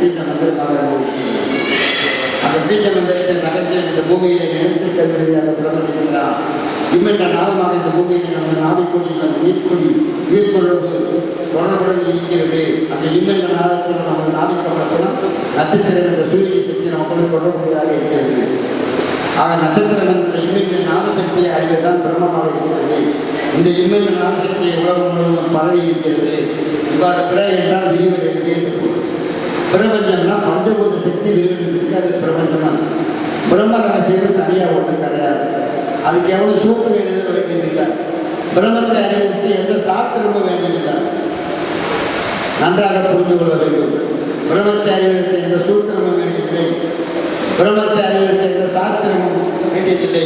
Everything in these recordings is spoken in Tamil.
பீஜ மந்திரமாக அந்த பீஜ மந்திரத்தை ரகசியம் இந்த பூமியிலே நினைத்து கருவியாக பிரபலிக்கின்றார் இம்மென்ற நாதமாக இந்த பூமியில் நமது நாவிக்கொடி நமது நீர்க்கொடி உயிர்த்தொடர்பு தொடர்புடன் இருக்கிறது. அந்த இம்மென்ற நாதத்தில் நமது நாவிக்கப்பட்டனம் நட்சத்திரம் என்ற சூரிய சக்தி நமக்கு தொடர்புடையதாக இருக்கிறது. ஆக நட்சத்திரம் என்ற இம்மென்ற நாதசக்தியை அறிவதுதான் பிரம்மமாக இருக்கிறது. இந்த இம்மென்ற நாதசக்தியை உலகம் முழுவதும் பரவி இருக்கிறது. இவ்வாறு பிற என்றால் விரிவடைகிறது. பிரபஞ்சம்னா பஞ்சபூத சக்தி விரிவடைகிறது அது பிரபஞ்சம் பிரம்ம ரகசியம் தனியாக ஒன்றும் கிடையாது. அதுக்கு எவ்வளவு சூப்பர் எழுத வேண்டியதில்லை பிரம்மத்தை அறிவித்து எந்த சாத்திரமும் வேண்டியதில்லை. நன்றாக புரிந்து கொள்ள வேண்டும். பிரம்மத்தை அறிவதற்கு எந்த சூத்திரமும் வேண்டியதில்லை. பிரம்மத்தை அறிவதற்கு எந்த சாத்திரமும் வேண்டியதில்லை.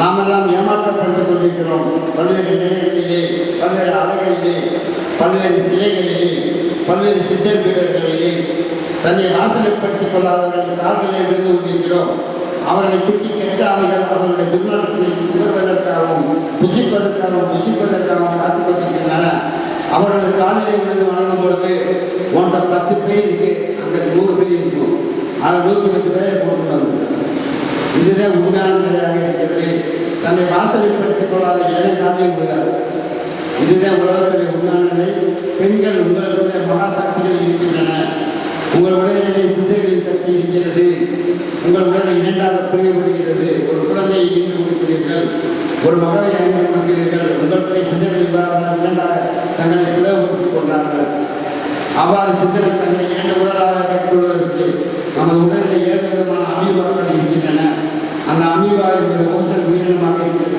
நாமெல்லாம் ஏமாற்றப்பட்டு கொண்டிருக்கிறோம். பல்வேறு நிலைகளிலே பல்வேறு அலைகளிலே பல்வேறு சிலைகளிலே. பல்வேறு சித்தர் பீடர்களிலே தன்னை ஆசனைப்படுத்திக் கொள்ளாதவர்கள் கால்களை விழுந்து கொண்டிருக்கிறோம். அவர்களை சுட்டி கெட்ட அவைகள் அவர்களுடைய துர்நாற்றத்தை உணர்வதற்காகவும் புசிப்பதற்காகவும் புசிப்பதற்காகவும் காத்துக் கொண்டிருக்கின்றன. அவர்களது காலிலே விழுந்து வணங்கும் பொழுது ஒன்றை பத்து பேருக்கு அந்த நூறு பேர் இருக்கும். அதை நூற்றி பத்து பேரை போட்டு வந்து இதுதான் உண்மையான நிலையாக இருக்கிறது. தன்னை வாசலைப்படுத்திக் கொள்ளாத ஏழை காட்டில் உள்ளார் இதுதான் உலகத்துடைய உண்மையான பெண்கள் உங்களுடைய மகாசக்திகள் இருக்கின்றன. உங்கள் உடலிலே சிந்தைகளின் சக்தி இருக்கிறது. உங்கள் உடலை இரண்டாக பிரிவுபடுகிறது ஒரு குழந்தையை ஈன்று கொடுக்கிறீர்கள். ஒரு மகளை அறிந்து கொடுக்கிறீர்கள். உங்களுடைய சிந்தைகள் இரண்டாக தங்களை பிளவுபடுத்திக் கொண்டார்கள். அவ்வாறு சிந்தனை தன்னை இரண்டு உடலாக கற்றுக்கொள்வதற்கு நமது உடலில் ஏழு விதமான அமீபாக்கள் இருக்கின்றன. அந்த அமீபா என்பது ஓசல் உயிரினமாக இருக்கிறது.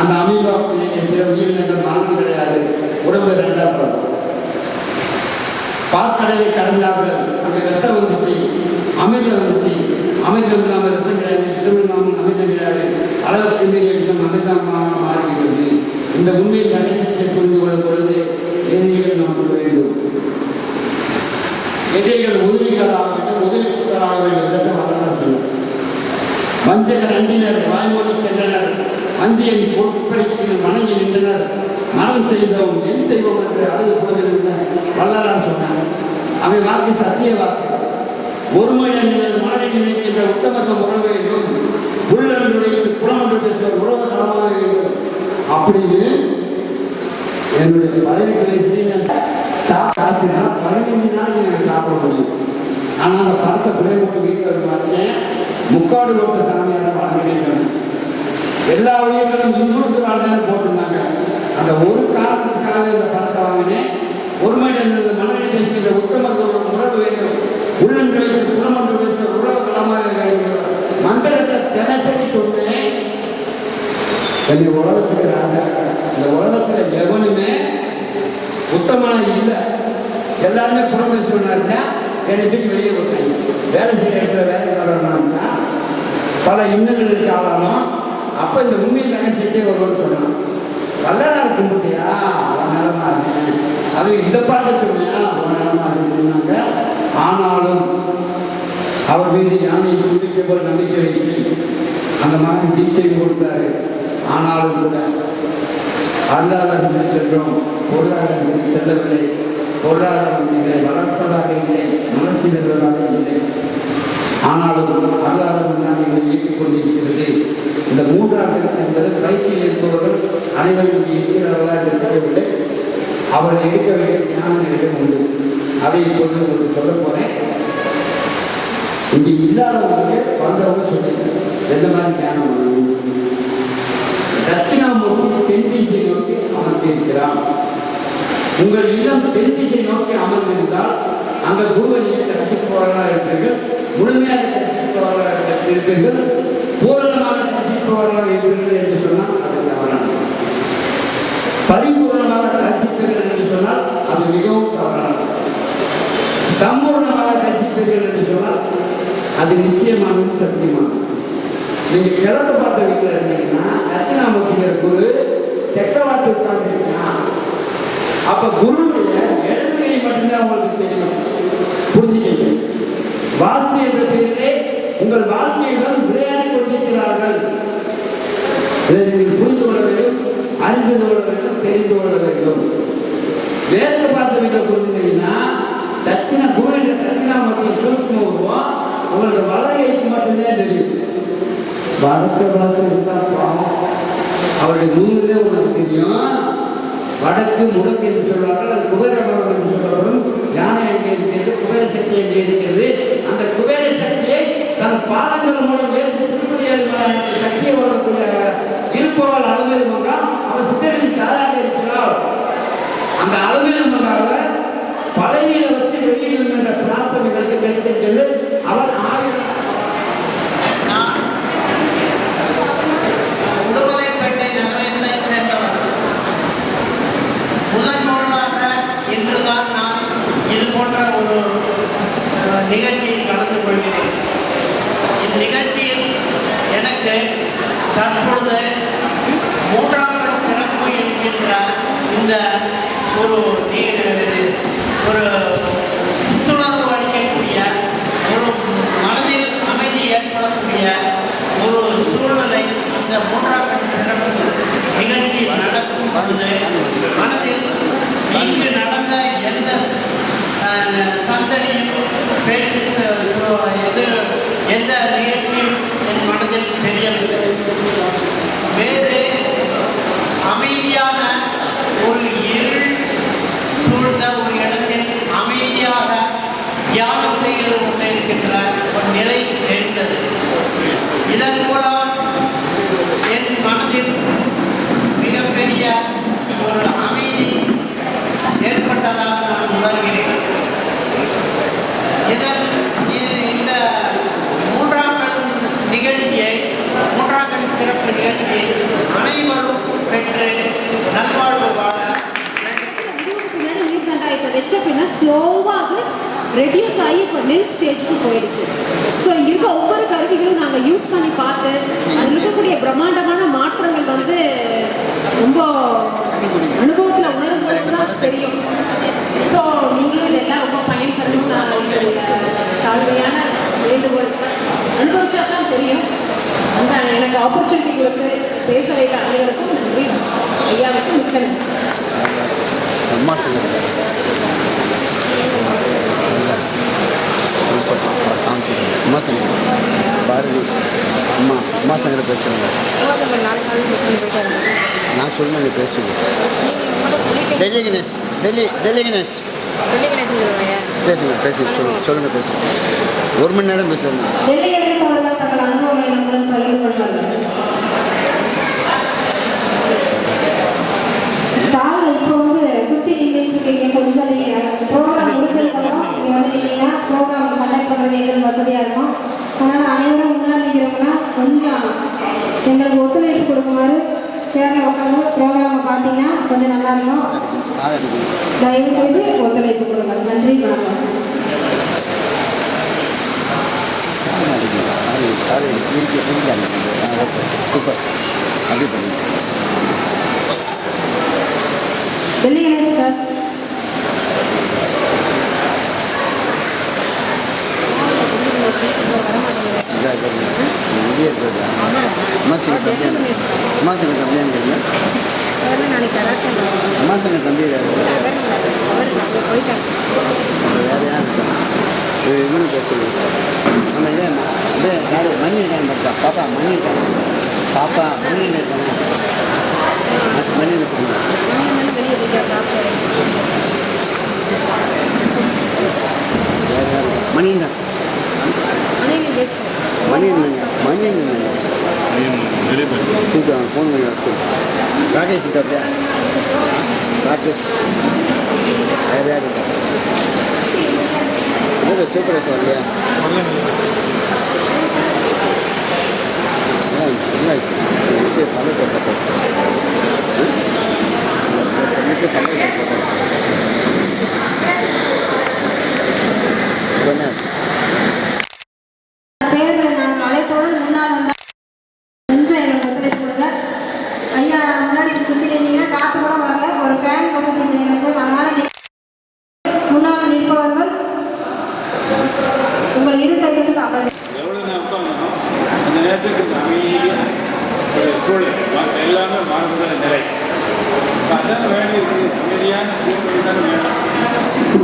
அந்த அமீபாக்களிலே சில உயிரினங்கள் மரணம் கிடையாது. உடம்பு ரெண்டாம் பாற்கடலை கடந்தார்கள். அங்கே விஷம் வந்துச்சு. அமிர்தம் வந்துச்சு. அமிர்தம் இல்லாமல் விஷம் கிடையாது. விஷம் இல்லாமல் அமிர்தம் கிடையாது. அளவுக்கு மீறிய விஷம் அமிர்தமாக மாறுகிறது இந்த உண்மையை அடைத்தத்தை அந்தியன் பொருட்படுத்தி வணங்கி நின்றனர் மனம் செய்தோம் என் செய்வோம் என்று அழுது போகிறேன் வள்ளலார் சொன்னாங்க அவை வாக்கு சத்திய வாக்கு. ஒருமையுடன் மனதில் நினைக்கின்ற உத்தமத்தை உற வேண்டும். உள்ளன்று வைத்து புறமன்று என்று பேசுவார் உறவு தளமாக வேண்டும். அப்படின்னு என்னுடைய பதினெட்டு வயசுலேயே நான் சாப்பிட்டா பதினஞ்சு நாள் நான் சாப்பிட முடியும். ஆனால் அந்த படத்தை பிள்ளை போட்டு வீட்டில் வந்து வச்சேன் முக்காடு ஓட்ட சாமியாரை வணங்குறேன் எல்லா வழியும் முன்னூறு வாழ்ந்தாலும் போட்டிருந்தாங்க. அந்த ஒரு காரணத்துக்காக இந்த பணத்தை வாங்கினேன். ஒரு மனிதன் மனநிலை பேசுகிற உத்தமத்தோட உறவு வேண்டும். உள்ளன்று வைத்து குணமன்று பேசுகிற உறவு களமாக வேண்டும். மந்திரத்தை தினசரி சொன்னேன். என்னை உலகத்துக்கு ராஜா இந்த உலகத்தில் எவனுமே உத்தமான இல்லை. எல்லாருமே புறம் பேசுவனா இருந்தா என்னை தூக்கி வெளியே விட்டாங்க வேலை செய்கிற இடத்துல வேலை வரணும்னா பல இன்னல்களுக்கு ஆளானோம். அப்போ இந்த உண்மை ரகசியத்தை ஒருவன் சொன்னான். வல்லனார் கும்பிட்டியா? அவன் நிலமா இருந்தேன் அதுவும் இந்த பாட்டை சொன்னியா? அவன் நிலமா சொன்னாங்க. ஆனாலும் அவர் மீது யானையை தும்பிக்கை போல் நம்பிக்கை வைத்து அந்த மகன் தீட்சை கொடுத்தாரு ஆனாலும் கூட அருளாதாரத்தில் சென்றோம். பொருளாதாரத்தில் செல்லவில்லை. பொருளாதாரம் இல்லை வளர்ப்பதாக இல்லை. வளர்ச்சி செல்வதாக இல்லை. ஆனாலும் அருளாதாரம் தான் எங்களை இயக்கிக் கொண்டிருக்கிறது இந்த மூன்றாம் என்பது பயிற்சியில் இருப்பவர்கள் அனைவரும் இங்கே இருக்கிறார்களா என்று தெரியவில்லை அவளை எடுக்க வேண்டிய ஞானம் என்னிடம் உண்டு. அதை இப்பொழுது உங்களுக்கு சொல்ல போறேன். இங்கே இல்லாதவங்களுக்கு வந்தவங்க சொல்லியிருக்கேன் எந்த மாதிரி ஞானம் தட்சிணாமூர்த்தி தென் திசை நோக்கி அமர்ந்திருக்கிறான். உங்கள் இல்லம் தென் திசை நோக்கி அமர்ந்திருந்தால் அங்கே குருவை தரிசிப்பவர்களாக இருப்பீர்கள். முழுமையாக தரிசிப்பவர்களாக இருப்பீர்கள். பூரணமாக தரிசிப்பவர்களாக என்று சொன்னால் அது தவறான பரிபூர்ணமாக தரிசிப்பீர்கள் என்று சொன்னால் அது மிகவும் தவறான சம்பூர்ணமாக தரிசிப்பீர்கள் என்று சொன்னால் அது நிச்சயமானது சத்தியமானது. நீங்கள் கிழக்க பார்த்த வீட்டில் இருந்தீங்கன்னா தட்சிணாமூர்த்திங்கிற குரு தெற்க பார்த்து உட்கார்ந்துருக்கான் அப்போ குருவுடைய இடது கை மட்டும்தான் உங்களுக்கு தெரியும். புரிஞ்சுக்கங்க. வாஸ்து என்ற பெயரிலே உங்கள் வாழ்க்கையுடன் விளையாடி கொண்டிருக்கிறார்கள் இதை நீங்கள் புரிந்து கொள்ள வேண்டும் அறிந்து கொள்ள வேண்டும் தெரிந்து கொள்ள வேண்டும். வேறு பார்த்த வீட்டில் புரிஞ்சுங்கன்னா தட்சிண குருவின் தட்சிணாமூர்த்தி சூட்சம உருவம் உங்களோட வலகைக்கு மட்டும்தான் தெரியும். வடக்க வளர்த்து இருந்தால் பாவம். அவருடைய நூலே உங்களுக்கு தெரியும். வடக்கு முடக்கு என்று சொல்வார்கள் அது குபேரபலம் என்று சொல்லப்படும். யானை எங்கே இருக்கிறது குபேர சக்தி எங்கே இருக்கிறது அந்த குபேர தன் பாதங்கள் மூலம் ஏற்று திருப்பதி சக்தியை வளரக்கூடிய இருப்பவள் அளவில் மன்றம் அவர் சித்தரின் தலையாக இருக்கிறார். அந்த அளவில் மன்றாக பழனியில வச்சு வெளியிடும் என்ற பிரார்த்தனை எங்களுக்கு கிடைத்திருக்கிறது. அவள் ஆயிரம் நான் முதன் முதலாக இன்றுதான் நான் இது போன்ற ஒரு நிகழ்ச்சியில் கலந்து கொள்கிறேன். நிகழ்ச்சியில் எனக்கு தற்பொழுது மூன்றாவது சிறப்பு என்கின்ற இந்த ஒரு ஒரு புத்துணர்வு அளிக்கக்கூடிய ஒரு மனதில் அமைதி ஏற்படக்கூடிய ஒரு சூழ்நிலை இந்த மூன்றாவது சிறப்பு நிகழ்ச்சி நடக்கும் பொழுது மனதில் இங்கு நடந்த எந்த அஹ், சந்தடியும் பேச்சு இது எந்த நிகழ்ச்சியும் என் மனதில் தெரியவில்லை. வேறு அமைதியான ஒரு இருள் சூழ்ந்த ஒரு இடத்தில் அமைதியாக தியானம் செய்து கொண்டிருக்கின்ற ஒரு நிலை தெரிந்தது. இதன் மூலம் என் மனதில் மிகப்பெரிய ஒரு அமைதி ஏற்பட்டதாக நான் உணர்கிறேன். இதன் இ- இந்த மூன்றாம் கண் நிகழ்ச்சியை மூன்றாம் கண் சிறப்பு நிகழ்ச்சியை அனைவரும் பெற்று நல்வாழ்வு வாழ இதுக்கு பின்னாடி நீர்கண்டா இப்போ வச்ச பின்னா ஸ்லோவாக அது ரெடியூஸ் ஆகி இப்போ நெல் ஸ்டேஜுக்கு போயிடுச்சு. ஸோ இங்கே இருக்க ஒவ்வொரு கருவிகளும் நாங்கள் யூஸ் பண்ணி பார்த்து அதில் இருக்கக்கூடிய பிரம்மாண்டமான மாற்றங்கள் வந்து ரொம்ப அனுபவத்தில் உணரும்போது தான் தெரியும். ஸோ நீங்களும் இதெல்லாம் ரொம்ப பயன்பெறணும் நான் தாழ்மையான வேண்டுகோள் அனுபவிச்சா தான் தெரியும். அந்த எனக்கு ஆப்பர்ச்சுனிட்டி கொடுத்து பேச வைத்த அனைவருக்கும் நன்றி. ஐயாவுக்கும் மிக்க நன்றி. அம்மா உட்பட்டு அம்மா சொல்லுங்க பாரதி அம்மா அம்மா சங்கர நான் சொன்னேன் நீங்கள் மட்டும் டெல்லி கணேஷ் டெல்லி டெல்லி கணேஷ் பேசுங்க பேசுங்க சொல்லுங்க சொல்லுங்க பேசுங்க ஒரு மணி நேரம் பேசுங்க டெல்லி பகிர்ந்து கொஞ்சம் நீங்கள் ப்ரோக்ராம் முடிஞ்சதுக்கப்புறம் நீங்கள் வந்து நின்னீங்கன்னா ப்ரோக்ராம் கண்டக்ட் பண்ணுறது எங்களுக்கு வசதியாக இருக்கும். அதனால் அனைவரும் முன்னாடி நிற்கிறவங்கன்னா கொஞ்சம் எங்களுக்கு ஒத்துழைப்பு கொடுக்குமாறு சேரில் உட்காந்து ப்ரோக்ராமை பார்த்தீங்கன்னா கொஞ்சம் நல்லா இருக்கும். தயவு செய்து ஒத்துழைப்பு கொடுங்க நன்றி வணக்கம். சூப்பர். அப்படி பண்ணுங்க சார். வர தம்பி அங்கே அவர் தம்பி வேறு யார் இவனு நம்ம இதே அப்படியே யார் மணி பார்த்தா பாப்பா மணி இருக்காங்க பாப்பா மணி இருக்காங்க மணி இருக்காங்க மணி தான் மணி இல்லைங்க மணி இல்லைங்க கூப்பிட்டு ஃபோன் பண்ணி ராகேஷ் அப்படியா ராகேஷ். வேறு யார் இருக்கா? ஐயா முன்னாடி சுற்றி நின்றீங்கன்னா காற்று கூட வரல. ஒரு ஃபேன் வசதி எங்களுக்கு அதனால முன்னால் நிற்பவர்கள் உங்கள் இரு கைகளுக்கு அமர்வு அந்த நேரத்துக்கு அமைதியாக சூழல். எல்லாமே நிலை. அதான் வேண்டி அமைதியான சூழ்நிலை தானே வேணும்.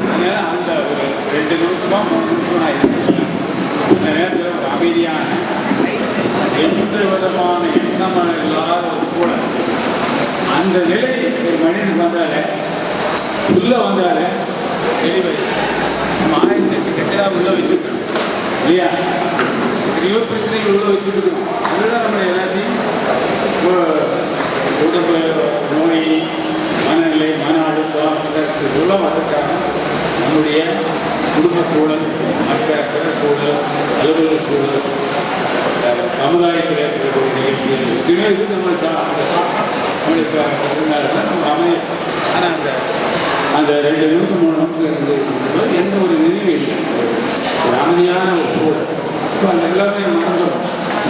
அதனால அந்த ஒரு ரெண்டு மூணு நான் இருக்கேன் அந்த நேரத்தில் ஒரு அமைதியான எந்த விதமான எண்ணமான இல்லாத கூட அந்த நிலை ஒரு மனிதன் வந்தாலே உள்ள வந்தாலே தெளிவை நம்ம ஆயிரத்தி எட்டு கச்சரா உள்ள வச்சுருக்கோம் இல்லையா? எத்தனையோ பிரச்சனைகள் உள்ள வச்சுருக்கோம் அதுதான் நம்ம எல்லாத்தையும் உடம்பு நோய் மனநிலை மன அழுத்தம் ஸ்ட்ரெஸ் இதெல்லாம் வர்றதுக்காக நம்முடைய குடும்ப சூழல் மற்ற சூழல் அலுவலக சூழல் சமுதாயத்தில் ஏற்படக்கூடிய நிகழ்ச்சிகள். எத்தனையோ இது நம்மளுக்கு நம்மளுக்கு நம்ம அமைய ஆனால் அந்த அந்த ரெண்டு நிமிஷம் மூணு நிமிஷம் இருந்து எந்த ஒரு நினைவு இல்லை. ஒரு அமைதியான ஒரு சூழல். இப்போ அந்த எல்லாமே மறந்துடும்.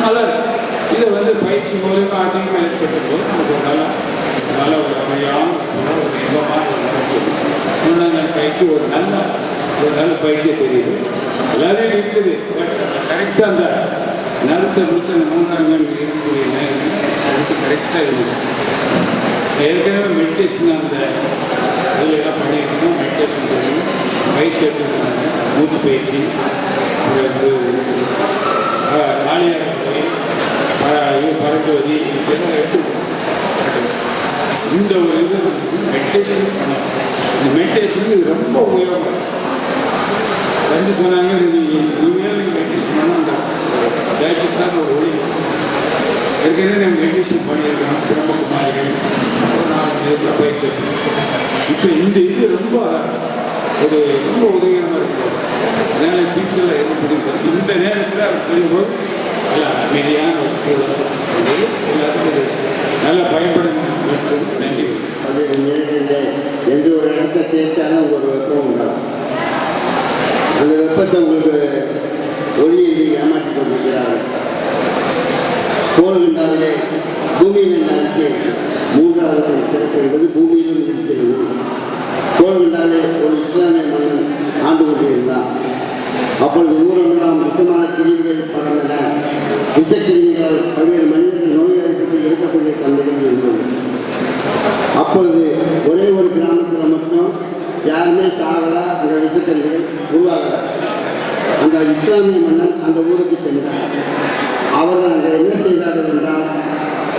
நல்லா இருக்கு. இதை வந்து பயிற்சி மூலயமா அதிகமாக ஏற்பட்டு போது நமக்கு ஒரு நல்ல நல்ல ஒரு அமைதியான ஒரு இன்பமான ஒரு நிகழ்ச்சி. முன்னங்கள் பயிற்சி ஒரு நல்ல ஒரு நல்ல பயிற்சியை தெரியுது. எல்லாமே இருக்குது. பட் கரெக்டாக அந்த நர்ஸை கொடுத்து அந்த மூன்றாங்கள் இருக்கக்கூடிய நேரம் அதுக்கு கரெக்டாக இருக்குது ஏற்கனவே மெடிடேஷன் அந்த இதில் பண்ணியிருக்கோம். மெடிடேஷன் தெரியும் பயிற்சி எடுத்துருக்காங்க. மூச்சு பயிற்சி. அப்புறம் போய் இது பரட்டுவதி இதெல்லாம் எடுத்துருக்கோம். இந்த ஒரு இது மெடிடேஷன் இந்த ரொம்ப உபயோகம். சொன்னாங்க நீங்கள் நீங்கள் டைஜஸ்டான ஒரு ஒளி. ஏற்கனவே நான் மெடிடேஷன் பண்ணியிருக்கேன். பிரம்மகுமாரிகள் ஒரு நாலஞ்சு பயிற்சி இப்போ இந்த இது ரொம்ப ஒரு ரொம்ப உதவிகரமாக இருக்கும் அதனால் டீச்சரில் என்ன புரியுது இந்த நேரத்தில் அவர் செய்யும்போது நல்ல அமைதியான ஒரு சூழல் வந்து நல்லா பயன்படும் மற்றும் நன்றி. அது எந்த ஒரு இடத்தை தேய்ச்சாலும் ஒரு வெப்பம் உண்டாகும். அந்த வெப்பத்தை உங்களுக்கு ஒளியின்றி ஏமாற்றி கொண்டிருக்கிறார்கள். என்றாலே பூமியில் என்ற அரசியல் மூன்றாவது திறக்கிறது பூமியிலும் இருக்கிறது கோள்கின்றாலே ஒரு இஸ்லாமிய மன்னன் ஆண்டு கொண்டிருந்தான். அப்பொழுது ஊரெல்லாம் விஷமான கிருமிகள் பறந்தன விஷக்கிருமிகள் பல்வேறு மனிதர்கள் நோய்வாய்ப்பட்டு இருக்கக்கூடிய தந்தைகள் இருந்தது அப்பொழுது ஒரே ஒரு கிராமத்தில் மட்டும் யாருமே சாகலா அந்த விஷக்கருவிகள் உருவாகல. அந்த இஸ்லாமிய மன்னன் அந்த ஊருக்கு சென்றார். அவர்கள் அங்கே என்ன செய்தார்கள் என்றால்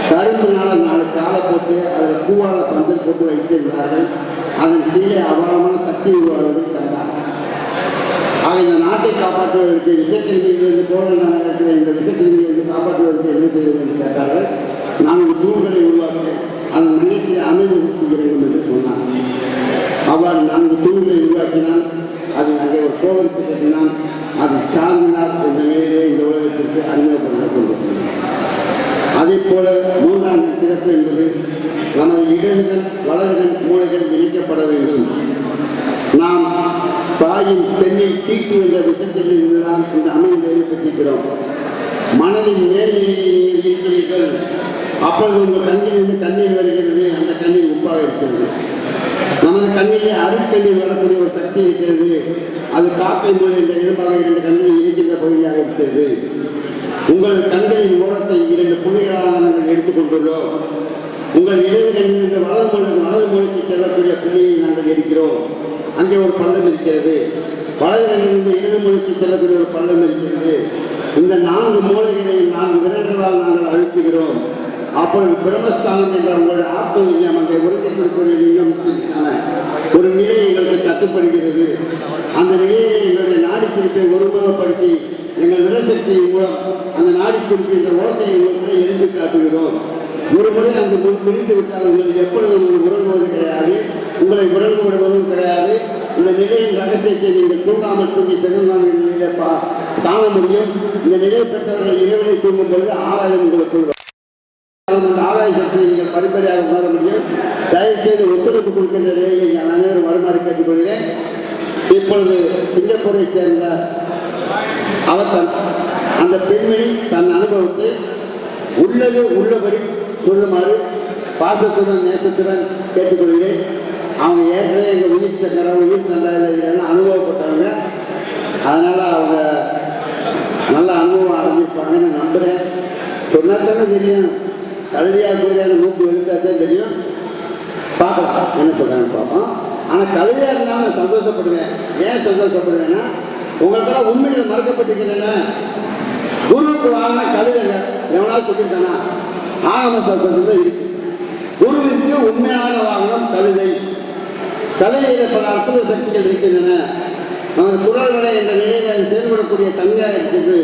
கரும்பினால நாலு காலை போட்டு அதில் பூவால பந்தல் போட்டு வைத்திருந்தார்கள் அதன் கீழே அபாரமான சக்தி உருவாவதை கண்டார். ஆக இந்த நாட்டை காப்பாற்றுவதற்கு விஷக்கிருமியிலிருந்து கோவில் இருக்கிற இந்த விஷக்கிருமியிலிருந்து காப்பாற்றுவதற்கு என்ன செய்வது என்று கேட்டார்கள். நான்கு தூண்களை உருவாக்கி அந்த மையத்தில் அமைதி சக்தி இறங்கும் என்று சொன்னார். அவ்வாறு நான்கு தூண்களை உருவாக்கினால் கோவிலுக்கு நாம் அது சார்ந்தினார் என்ற நிலையிலே இந்த உலகத்திற்கு அறிமுகப்படுத்த அதே போல மூன்றாம் திறப்பு என்பது நமது இடதுகள் வலதுகள் மூளைகள் இணைக்கப்பட வேண்டும். நாம் தாயின் பெண்ணின் தீட்டு என்ற விஷயத்தில் இருந்துதான் இந்த அமைதியை ஏற்பட்டிருக்கிறோம் மனதின் மேல்நிலையை நீங்கள் இருக்கிறீர்கள் அப்பொழுது உங்கள் கண்ணிலிருந்து கண்ணீர் வருகிறது அந்த கண்ணீர் உப்பாக இருக்கிறது. நமது கண்ணிலே அருட்கண்ணீர் வரக்கூடிய ஒரு சக்தி இருக்கிறது. அது காக்கை மொழி என்ற இயல்பாக இரண்டு கண்ணில் இருக்கின்ற பகுதியாக இருக்கிறது. உங்களது கண்களின் ஓரத்தை இரண்டு புள்ளிகளாக நாங்கள் எடுத்துக்கொண்டுள்ளோம் உங்கள் இடது கண்ணிலிருந்து வலது மொழி வலது மொழிக்கு செல்லக்கூடிய புள்ளியை நாங்கள் எடுக்கிறோம். அங்கே ஒரு பள்ளம் இருக்கிறது. வலது கண்ணிலிருந்து இடது மொழிக்கு செல்லக்கூடிய ஒரு பள்ளம் இருக்கிறது. இந்த நான்கு மூலைகளையும் நான்கு விரல்களால் நாங்கள் அழுத்துகிறோம். அப்பொழுது பிரம்மஸ்தானம் என்ற உங்கள் ஆத்ம விஞ்ஞானம் அந்த உறுதிப்படுத்தக்கூடிய லிங்கத்திற்கான ஒரு நிலை எங்களுக்கு கட்டுப்படுகிறது. அந்த நிலையை எங்களுடைய நாடி குறிப்பை ஒருமுகப்படுத்தி எங்கள் நிலசக்தியின் மூலம் அந்த நாடி குறிப்பின்ற ஓசையை உங்களை எழுந்து காட்டுகிறோம். ஒரு முறை அந்த முன் பிடித்து விட்டால் உங்களுக்கு எப்பொழுதும் அது உறங்குவது கிடையாது. உங்களை உறங்கு விடுவதும் கிடையாது. இந்த நிலையின் ரகசியத்தை நீங்கள் தூங்காமல் தூங்கி செல்வமான நிலையில பா காண முடியும். இந்த நிலை பெற்றவர்கள் இரவிலை தூங்கும் பொழுது ஆராயம் உங்களுக்கு வரும். அந்த சக்தியை நீங்கள் படிப்படியாக உணர முடியும். தயவுசெய்து ஒத்துழைப்பு கொடுக்கின்ற நிலையை நான் அனைவரும் வருமாறு கேட்டுக்கொள்கிறேன். இப்பொழுது சிங்கப்பூரை சேர்ந்த அவர் தன் அந்த பெண்மணி தன் அனுபவத்தை உள்ளது உள்ளபடி சொல்லுமாறு பாசத்துடன் நேசத்துடன் கேட்டுக்கொள்கிறேன். அவங்க ஏற்கனவே எங்கள் உயிர்த்த சக்கரம் உயிர் தண்டாயில் அனுபவப்பட்டவங்க. அதனால் அவங்க நல்ல அனுபவம் அடைஞ்சிருப்பாங்கன்னு நம்புகிறேன் சொன்னால் தானே தெரியும். கழுதியாக கோயிலான மூக்கு எழுத்தாதான் தெரியும்? பார்க்கலாம். என்ன சொல்கிறாங்கன்னு பார்ப்போம். ஆனால் கழுதியாக இருந்தாலும் நான் சந்தோஷப்படுவேன். ஏன் சந்தோஷப்படுவேன்னா உங்களுக்கெல்லாம் உண்மையில் மறக்கப்பட்டிருக்கின்றன குருவுக்கு வாங்கின கழுதைங்க எவனாவது சொல்லியிருக்கானா? ஆகம சந்தோஷத்தில் இருக்கு. குருவிற்கு உண்மையான வாகனம் கழுதை கழுதையில் பல அற்புத சக்திகள் இருக்கின்றன. நமது குரல்களை என்ற நிலையில் செயல்படக்கூடிய தன்மையாக இருக்கிறது.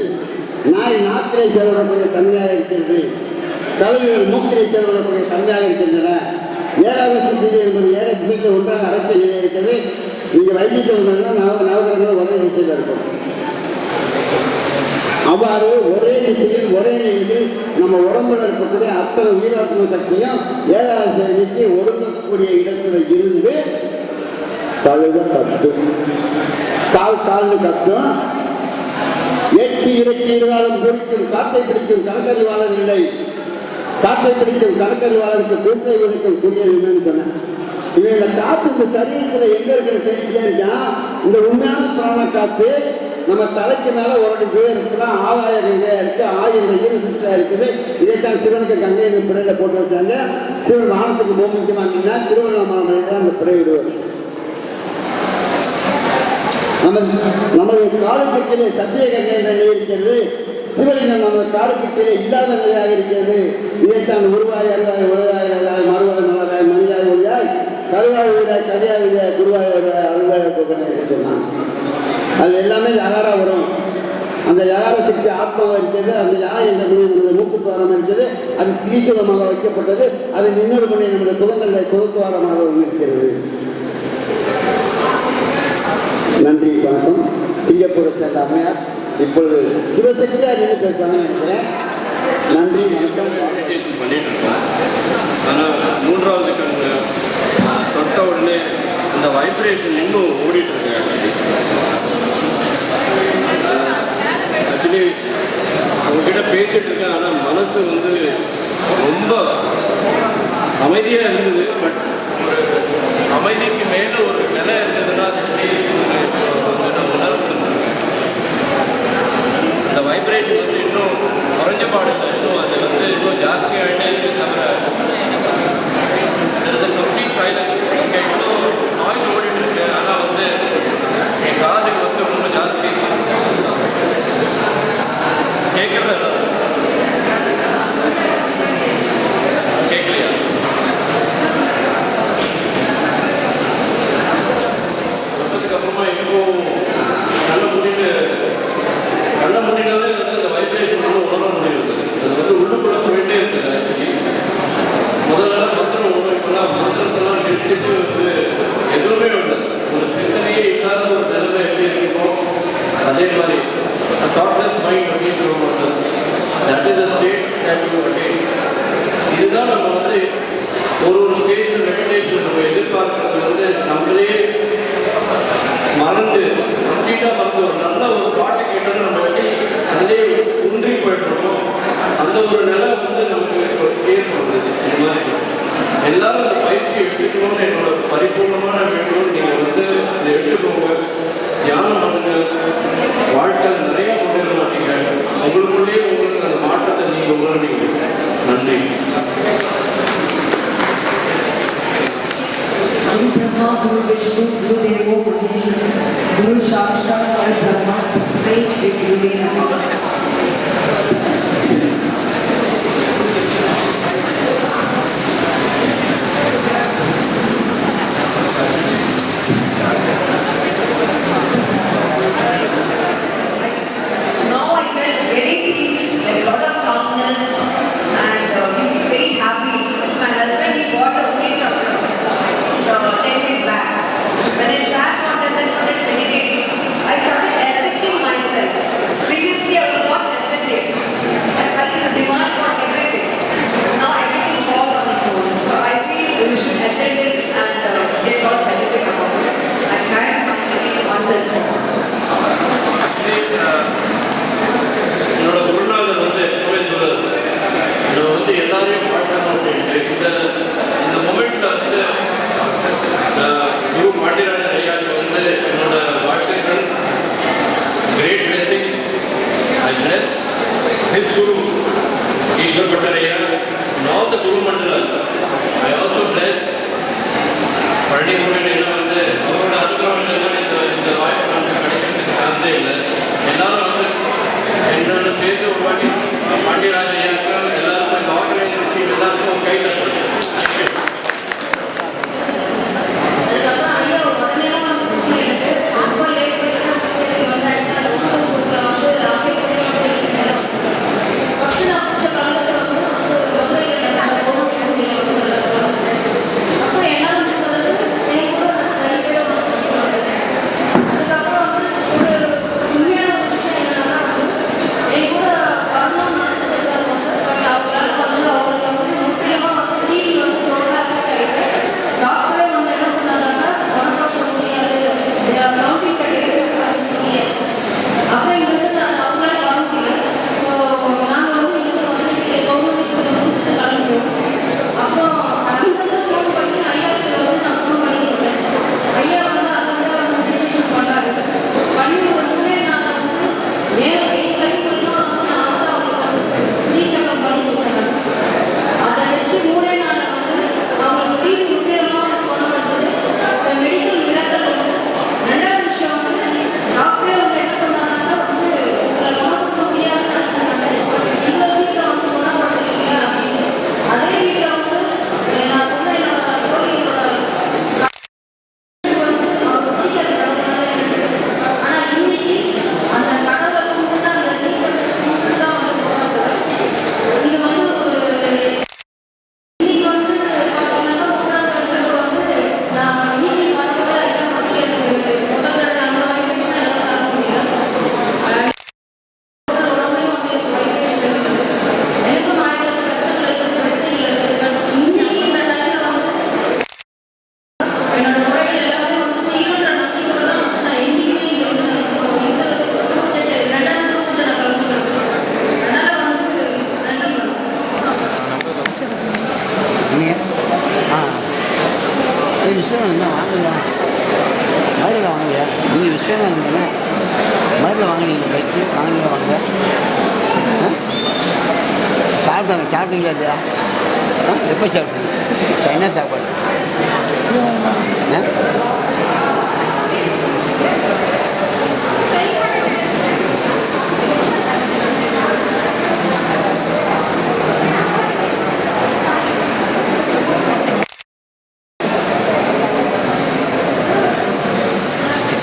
நாய் நாட்களை செயல்படக்கூடிய தன்மையாக இருக்கிறது. கழுதைகள் மூக்கிலே செயல்படக்கூடிய தங்கையாக இருக்கின்றன. ஏழாவது சித்தி என்பது ஏழை திசைக்கு ஒன்றாக அடக்க இருக்கிறது. நீங்கள் வைத்தியம் நவ நவகிரகங்கள் ஒரே திசையில் இருக்கும். அவ்வாறு ஒரே திசையில் ஒரே நிலையில் நம்ம உடம்புல இருக்கக்கூடிய அத்தனை உயிராத்ம சக்தியும் ஏழாவது சக்திக்கு ஒடுங்கக்கூடிய இடத்துல இருந்து தழுத கத்தும். கால் கால்னு கத்தும். எட்டி இறக்கி இருந்தாலும் குறிக்கும் காற்றை பிடிக்கும். கணக்கறிவாளர் இல்லை காற்றை பிடிக்கும் கணக்கறிவாளருக்கு கூட்டை விதைக்கும் கூடியது என்னன்னு சொன்னேன். இவன் இந்த காற்று இந்த சரீரத்தில் எங்க இருக்கிற தெரிஞ்சே இந்த உண்மையான பிராண காத்து நம்ம தலைக்கு மேல ஒரு அடி தூரத்துல ஆகாய இருக்கு ஆயிரம் ஈரத்துல இருக்குது. இதைத்தான் சிவனுக்கு கங்கை பிறையில போட்டு வச்சாங்க. சிவன் வானத்துக்கு போக முக்கியமானீங்கன்னா திருவண்ணாமலையில அந்த பிறை விடுவார். நமது நமது காலுக்கு சத்திய கங்கை நிலை இருக்கிறது. சிவலிங்கம் நமது காலுக்கு கீழே இல்லாத நிலையாக இருக்கிறது. இதைத்தான் உருவாய் அருவாய் உலகாய் அருவாய் மறுவாய் மலராய் மணியாய் ஒளியாய் கருவாய் உயிராய் கதையாய் உயிராய் குருவாய் வருவாய் அருள்வாய் கொக்கனை சொன்னான். அது எல்லாமே யாரா வரும். அந்த யாரை சக்தி ஆத்மாவாக இருக்கிறது. அந்த யா என்ற மொழி நமது மூக்குத்துவாரம் இருக்கிறது. அது திரிசூலமாக வைக்கப்பட்டது. அது இன்னொரு மணி நமது குலங்களில் குலத்துவாரமாக இருக்கிறது. நன்றி வணக்கம். சிங்கப்பூரை சேர்ந்த அம்மையார். இப்பொழுது சிவசக்தியா நின்று பேசுவாங்கன்னு நினைக்கிறேன். நன்றி வணக்கம். பண்ணிட்டு இருக்கோம் ஆனால் மூன்றாவது கண்ணு தொட்ட உடனே அந்த வைப்ரேஷன் இன்னும் ஓடிட்டு இருக்கு ஆக்சுவலி அவங்ககிட்ட பேசிட்டு இருக்கேன். ஆனால் மனசு வந்து ரொம்ப அமைதியாக இருந்தது பட் பாயிண்ட் அப்படின்னு சொல்லுவாங்க தட் இதுதான் நம்ம வந்து ஒரு ஒரு ஸ்டேஜில் வந்து நம்மளே மறந்து மறந்து நல்ல ஒரு பாட்டு கேட்டது நம்ம வந்து அதிலே குன்றி போயிட்டுருக்கோம் அந்த ஒரு நிலை வந்து நமக்கு ஏற்படுறது இந்த பயிற்சி எடுத்துக்கணும்னு என்னோட பரிபூர்ணமான வேண்டும் வந்து அதை எடுத்துக்கோங்க. தியானம் பண்ணுங்க. வாழ்க்கை நிறைய கொண்டு உங்களுக்குள்ளேயே உங்களுக்கு அந்த மாற்றத்தை நீங்கள் உணர்வீங்க. நன்றி. ब्रह्मा गुरु विष्णु गुरु देवो गुरु गुरु already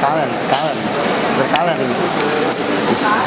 காலன் காலன் இந்த காலன் அடிக்கும்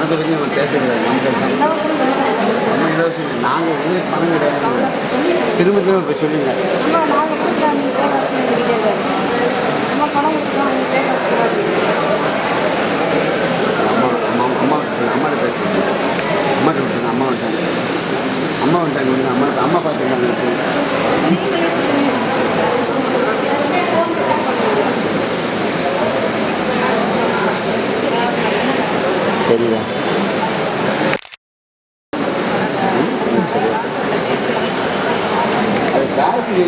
பணத்தை பற்றி நம்ம பேசுறது நம்ம பேசலாம் நம்ம இலவசம் நாங்கள் உங்களுக்கு பணம் கிடையாது. திரும்ப திரும்ப இப்போ சொல்லுங்க. அம்மா அம்மா அம்மா அம்மா பேசுங்க அம்மா பேசுங்க அம்மா வந்துட்டாங்க அம்மா வந்துட்டாங்க வந்து அம்மா அம்மா பார்த்துருக்காங்க தெரியுதா ம், சரி. அது காசு